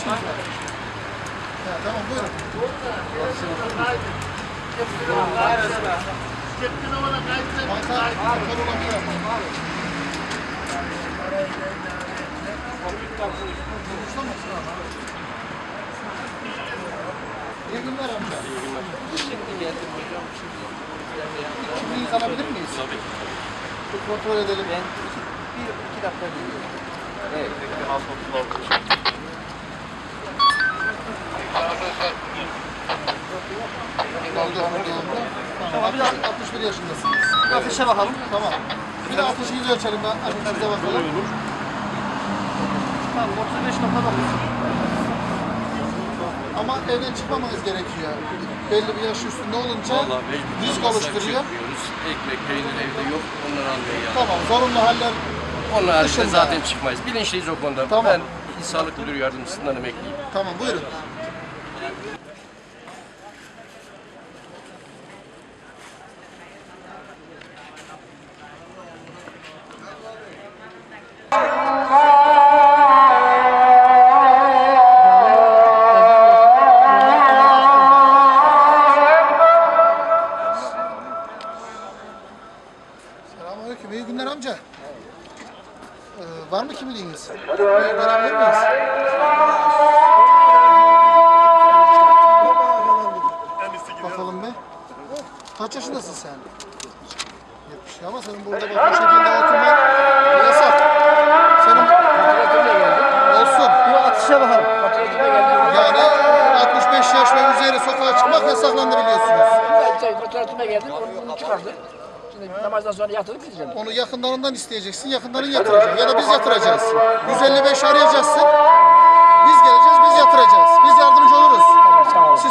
işiniz var? Ha, tamam buyurun. Banka kontrol olabilir. Konuşta mı? İyi günler amca. Kimliğinizi alabilir miyiz? Tabii. Bir kontrol edelim. Ben bir iki dakika geliyorum. Evet. Oldu. Tamam. 61 yaşındasınız. Afişe bakalım. Tamam. Bir de ateşinizi ölçelim ben. Ateşinize bakalım. Tamam 35.9. Ama evden çıkmamanız gerekiyor. Belli bir yaş üstünde olunca Vallahi mecbur risk olmazsak oluşturuyor. çıkmıyoruz. Ekmek, peynir evde yok. Onları almaya yani. Tamam. Zorunlu haller Onun haricinde Dışında. zaten çıkmayız. Bilinçliyiz o konuda. Tamam. Ben Sağlık Müdür Yardımcısından emekliyim. Tamam buyurun. Yaşındasın sen? 70 ama senin burada bak bu şekilde oturman yasak. Senin olsun. Bir atışa bakalım. Yani 65 yaş ve üzeri sokağa çıkmak yasaklandı biliyorsunuz. Ben şey, fotoğrafıma geldim, onu, onu çıkardı. Şimdi namazdan sonra yatırıp gideceğim. Onu yakınlarından isteyeceksin, yakınların yatıracak. Ya da biz yatıracağız. 155 arayacaksın. Biz geleceğiz,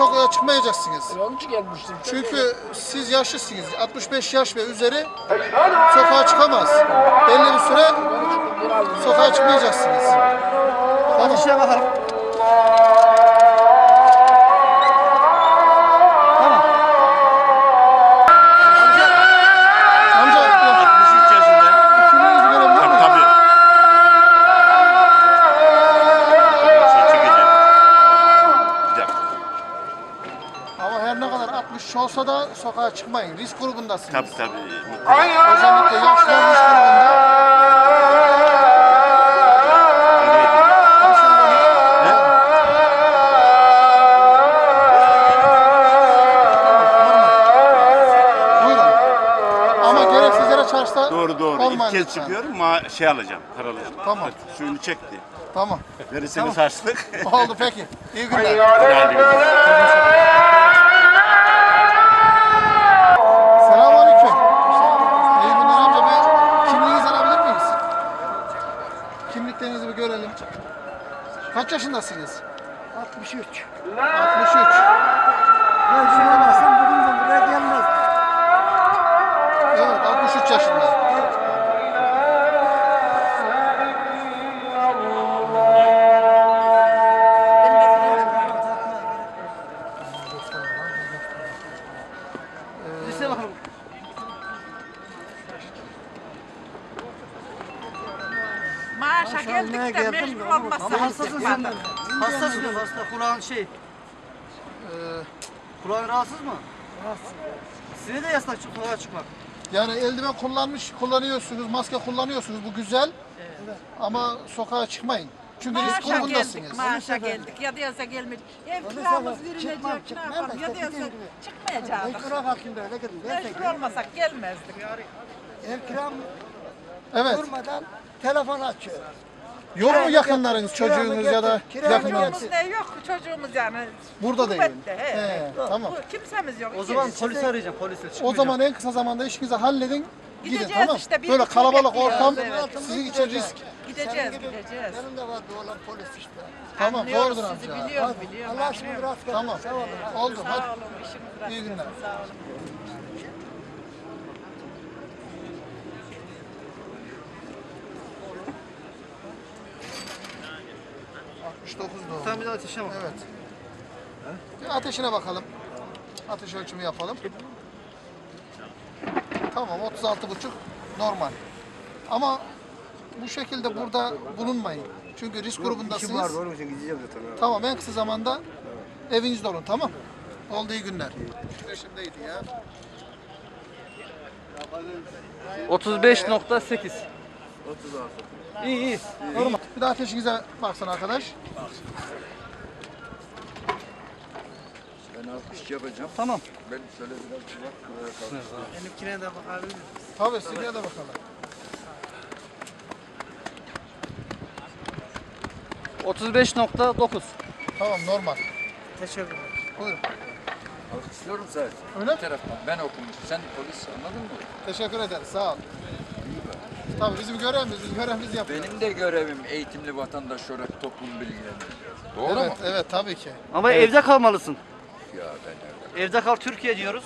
sokağa çıkmayacaksınız. Onun için gelmiştim. Çünkü siz yaşlısınız. 65 yaş ve üzeri sokağa çıkamaz. Belli bir süre sokağa çıkmayacaksınız. Tamam. Atışa bakalım. Sokağa çıkmayın. Risk grubundasınız. Tabii tabii. Özellikle yaşlı risk grubunda. Buyurun. Ama gereksiz yere çarşıda Doğru doğru. olmayın İlk kez lütfen. çıkıyorum. Ma şey alacağım. Paralı. Tamam. Suyunu çekti. Tamam. Verisini saçtık. Oldu peki. İyi günler. Hadi Selamünaleyküm. Kimliklerinizi bir görelim. Kaç yaşındasınız? 63. 63. Görüşemezsin bugün de buraya gelmez. Evet 63 yaşında. Maaşa geldik de mecbur olmazsa hastasın sen de. Hastasın hasta. Kulağın şey. Ee, Kulağın rahatsız mı? Rahatsız. Size de yasak sokağa çıkmak. yani eldiven kullanmış, kullanıyorsunuz, maske kullanıyorsunuz. Bu güzel. Ama sokağa çıkmayın. Çünkü risk Maaşa geldik, grubundasınız. maaşa geldik. Ya diyorsa gelmedik. Ev kiramız verilecek, ne yapalım? Ya diyorsa çıkmayacağız. Mecbura kalktım böyle gittim. Mecbur olmasak gelmezdik. Ev kiram Evet. durmadan telefon açıyor. Yok mu yakınlarınız, çocuğunuz ya da yakınlarınız? Çocuğumuz ne yok, çocuğumuz yani. Burada değil. Gurbette, he. He, tamam. Bu, kimsemiz yok. O zaman polisi arayacağım. Polisi O çıkmayacağım. zaman en kısa zamanda işinizi halledin. Gidin Gideceğiz tamam. işte, bir Böyle kalabalık bekliyoruz, ortam evet. sizin için risk. Gideceğiz, Senin gibi gideceğiz. Benim de vardı olan polis işte. Tamam Anlıyoruz doğrudur sizi, amca. biliyorum, biliyorum. Allah aşkına anlıyorum. gelsin. Tamam. Sağ olun. Oldu Sağ hadi. olun, işiniz rast İyi günler. Sağ olun. Doğum. Tamam bir de ateşe bak. Evet. Bir ateşine bakalım. Ateş ölçümü yapalım. Tamam 36 buçuk normal. Ama bu şekilde burada bulunmayın. Çünkü risk grubundasınız. vardı onun için gideceğim zaten. Tamam en kısa zamanda evinizde olun tamam. Oldu iyi günler. Peşimdeydi ya. 35.8 İyi iyi. Normal. Bir daha ateşinize baksana arkadaş. Tamam. Tabii sizinle de bakalım. 35.9 Tamam normal. Teşekkür ederim. Buyurun. Alkışlıyorum zaten. Öyle mi? Bir taraftan ben okumuşum. Sen polis anladın mı? Teşekkür ederiz. Sağ ol. Tabii bizim görevimiz, biz görevimizi yapıyoruz. Benim de görevim eğitimli vatandaş olarak toplum bilgilendirmek. Doğru evet, mu? evet tabii ki. Ama evde kalmalısın. Ya ben evde, Evde kal Türkiye diyoruz.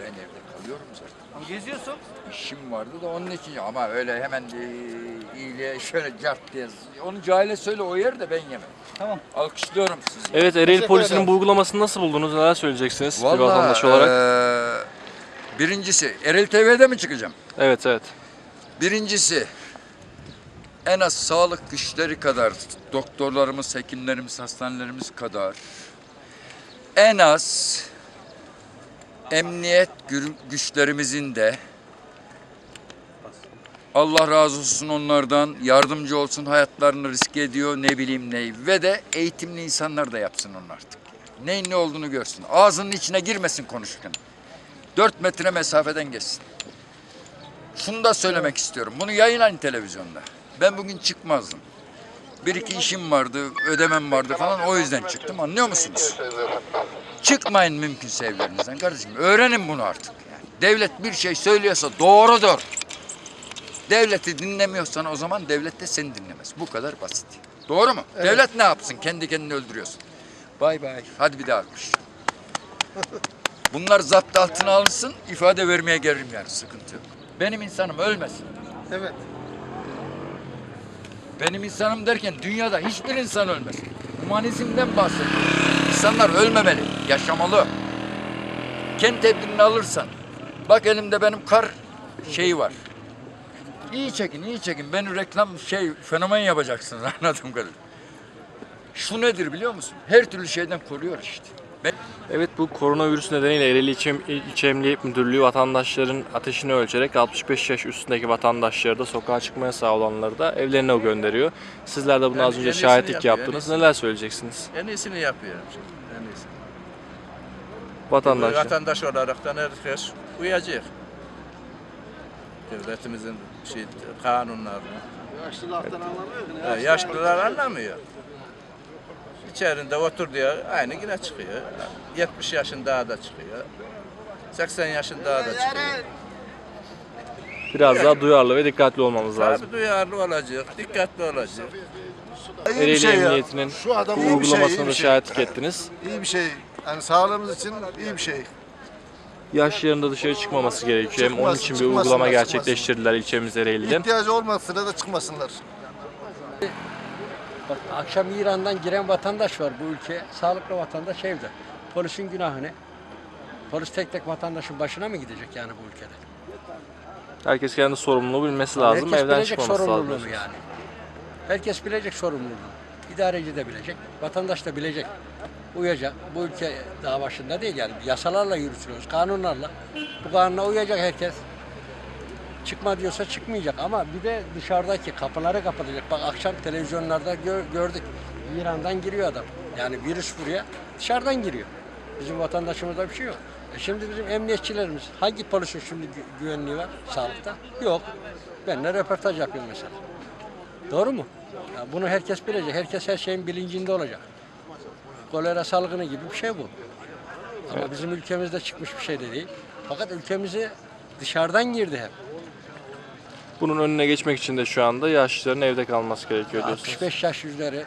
ben evde kalıyorum zaten. Geziyorsun. İşim vardı da onun için ama öyle hemen e, iyiliğe şöyle cart diye. Onu cahile söyle o yer de ben yemem. Tamam. Alkışlıyorum sizi. Evet Ereğli Polisi'nin bu uygulamasını nasıl buldunuz? Neler söyleyeceksiniz bir Vallahi, vatandaş olarak? eee, birincisi Erel TV'de mi çıkacağım? Evet evet. Birincisi en az sağlık güçleri kadar doktorlarımız, hekimlerimiz, hastanelerimiz kadar en az emniyet gü- güçlerimizin de Allah razı olsun onlardan yardımcı olsun hayatlarını riske ediyor ne bileyim ne ve de eğitimli insanlar da yapsın onu artık. Neyin ne olduğunu görsün. Ağzının içine girmesin konuşurken. Dört metre mesafeden geçsin. Şunu da söylemek istiyorum. Bunu yayınlayın televizyonda. Ben bugün çıkmazdım. Bir iki işim vardı, ödemem vardı falan o yüzden çıktım. Anlıyor musunuz? Çıkmayın mümkünse evlerinizden kardeşim. Öğrenin bunu artık. Yani devlet bir şey söylüyorsa doğrudur. Devleti dinlemiyorsan o zaman devlet de seni dinlemez. Bu kadar basit. Doğru mu? Devlet ne yapsın? Kendi kendini öldürüyorsun. Bay bay. Hadi bir daha alkış. Bunlar zapt altına alınsın, ifade vermeye gelirim yani sıkıntı yok. Benim insanım ölmesin. Evet. Benim insanım derken dünyada hiçbir insan ölmesin. Humanizmden bahsediyorum. İnsanlar ölmemeli, yaşamalı. Kendi tedbirini alırsan. Bak elimde benim kar şeyi var. İyi çekin, iyi çekin. Beni reklam şey fenomen yapacaksınız anladığım kadarıyla. Şu nedir biliyor musun? Her türlü şeyden koruyor işte. Evet bu koronavirüs nedeniyle Ereğli İlçe, İlçe Emniyet Müdürlüğü vatandaşların ateşini ölçerek 65 yaş üstündeki vatandaşları da sokağa çıkma yasağı olanları da evlerine gönderiyor. Sizler de buna Yani az önce en şahitlik yapıyor, en yaptınız. iyisini. Neler söyleyeceksiniz? En iyisini yapıyor. En iyisini. Vatandaşlar. Vatandaş olaraktan herkes uyacak. Devletimizin şey, kanunlarına. Yaşlılardan anlamıyor Ha, yaşlılar anlamıyor. İçerinde otur diyor, aynı yine çıkıyor. 70 yaşın daha da çıkıyor. 80 yaşın daha da çıkıyor. Biraz daha duyarlı ve dikkatli olmamız lazım. Tabii duyarlı olacak, dikkatli olacak. Ereğli Emniyeti'nin Şu adam bu iyi bir şey, iyi uygulamasına bir da şey. şahitlik ettiniz. İyi bir şey. Yani sağlığımız için iyi bir şey. Yaşlarında dışarı çıkmaması gerekiyor. Hem onun Çıkmasın, için bir uygulama çıkmasın. gerçekleştirdiler ilçemiz Ereğli'de. İhtiyacı olmasa da çıkmasınlar. Bak akşam İran'dan giren vatandaş var bu ülkeye. Sağlıklı vatandaş evde. Polisin günahı ne? Polis tek tek vatandaşın başına mı gidecek yani bu ülkede? Herkes kendi sorumluluğu bilmesi lazım. Herkes Evden bilecek çıkmaması lazım. sorumluluğunu yani. Herkes bilecek sorumluluğunu. İdareci de bilecek, vatandaş da bilecek. Uyacak. Bu ülke daha başında değil yani. Yasalarla yürütülüyoruz, kanunlarla. Bu kanuna uyacak herkes. Çıkma diyorsa çıkmayacak ama bir de dışarıdaki kapıları kapatacak. Bak akşam televizyonlarda gör- gördük. İran'dan giriyor adam. Yani virüs buraya dışarıdan giriyor. Bizim vatandaşımızda bir şey yok. E şimdi bizim emniyetçilerimiz hangi polisin şimdi gü- güvenliği var sağlıkta? Yok. Benimle röportaj yapıyorum mesela. Doğru mu? Ya bunu herkes bilecek. Herkes her şeyin bilincinde olacak. Kolera salgını gibi bir şey bu. Ama bizim ülkemizde çıkmış bir şey de değil. Fakat ülkemize dışarıdan girdi hep. Bunun önüne geçmek için de şu anda yaşlıların evde kalması gerekiyor diyorsunuz. 65 yaş üzeri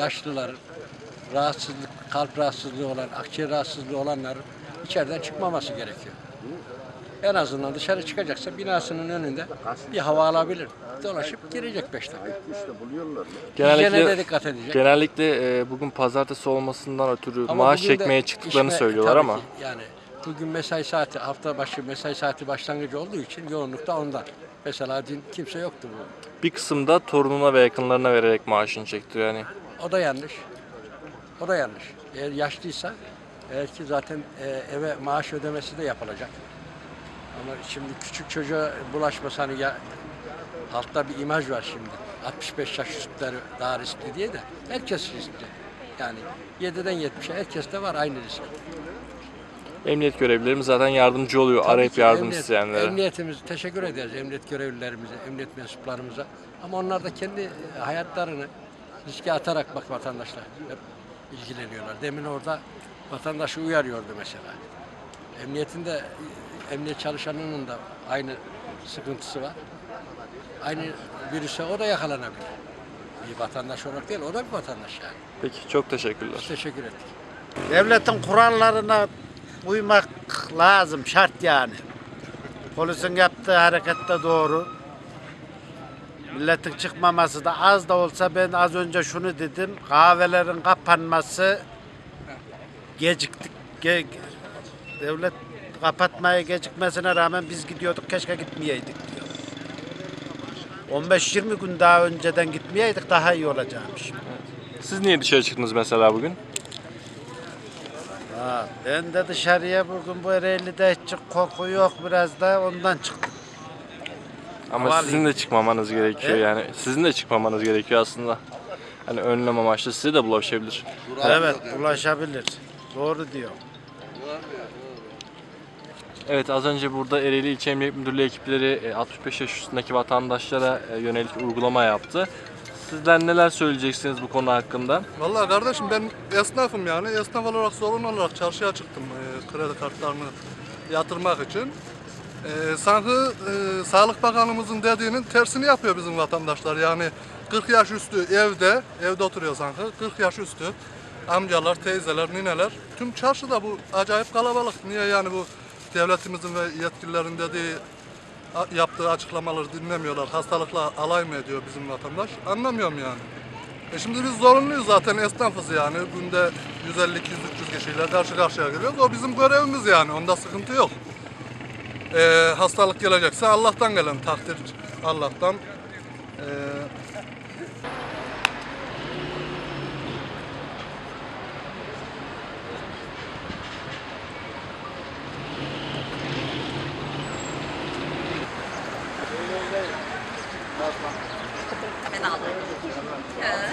yaşlıların rahatsızlık, kalp rahatsızlığı olan, akciğer rahatsızlığı olanların içeriden çıkmaması gerekiyor. En azından dışarı çıkacaksa binasının önünde bir hava alabilir. Dolaşıp girecek 5 dakika. Hijyene de Genellikle dikkat edecek. genellikle e, bugün pazartesi olmasından ötürü Ama maaş bugün de çekmeye çıktıklarını işme- söylüyorlar tabii ama ki yani bugün mesai saati, hafta başı mesai saati başlangıcı olduğu için yoğunlukta ondan. Mesela dün kimse yoktu bu. Bir kısımda torununa ve yakınlarına vererek maaşını çektiriyor yani. O da yanlış. O da yanlış. Eğer yaşlıysa eğer ki zaten e, eve maaş ödemesi de yapılacak. Ama şimdi küçük çocuğa bulaşması hani ya altta bir imaj var şimdi. 65 yaş üstleri daha riskli diye de herkes riskli. Yani 7'den 70'e herkeste var aynı risk. Emniyet görevlilerimiz zaten yardımcı oluyor Tabii arayıp ki yardım emniyet- isteyenlere. Emniyetimiz teşekkür ederiz emniyet görevlilerimize, emniyet mensuplarımıza. Ama onlar da kendi hayatlarını riske atarak bak vatandaşlar hep ilgileniyorlar. Demin orada vatandaşı uyarıyordu mesela. Emniyetin de emniyet çalışanının da aynı sıkıntısı var. Aynı virüse o da yakalanabilir. Bir vatandaş olarak değil, o da bir vatandaş yani. Peki çok teşekkürler. Biz teşekkür ettik. Devletin kurallarına uymak lazım, şart yani. Polisin yaptığı hareket de doğru. Milletin çıkmaması da az da olsa ben az önce şunu dedim. Kahvelerin kapanması geciktik. Ge- devlet kapatmaya gecikmesine rağmen biz gidiyorduk keşke gitmeyeydik diyor. 15-20 gün daha önceden gitmeyeydik daha iyi olacakmış. Siz niye dışarı çıktınız mesela bugün? Ha, ben de dışarıya bugün bu Ereğli'de hiç korku yok biraz da ondan çıktım. Ama Havalıyım. sizin de çıkmamanız gerekiyor He? yani. Sizin de çıkmamanız gerekiyor aslında. Hani önlem amaçlı size de bulaşabilir. Evet ulaşabilir. Doğru diyor. Evet az önce burada Ereğli İlçe Emniyet Müdürlüğü ekipleri e, 65 yaş üstündeki vatandaşlara e, yönelik uygulama yaptı. Sizler neler söyleyeceksiniz bu konu hakkında? Vallahi kardeşim ben esnafım yani. Esnaf olarak zorunlu olarak çarşıya çıktım e, kredi kartlarını yatırmak için. E, sanki e, Sağlık Bakanımızın dediğinin tersini yapıyor bizim vatandaşlar. Yani 40 yaş üstü evde, evde oturuyor sanki. 40 yaş üstü amcalar, teyzeler, nineler. Tüm çarşıda bu acayip kalabalık. Niye yani bu devletimizin ve yetkililerin dediği yaptığı açıklamaları dinlemiyorlar. Hastalıkla alay mı ediyor bizim vatandaş? Anlamıyorum yani. E şimdi biz zorunluyuz zaten esnafız yani. Günde 150, 200, 300 kişiyle karşı karşıya geliyoruz. O bizim görevimiz yani. Onda sıkıntı yok. E, hastalık gelecekse Allah'tan gelen takdir. Allah'tan. E, ben aldım. Ee,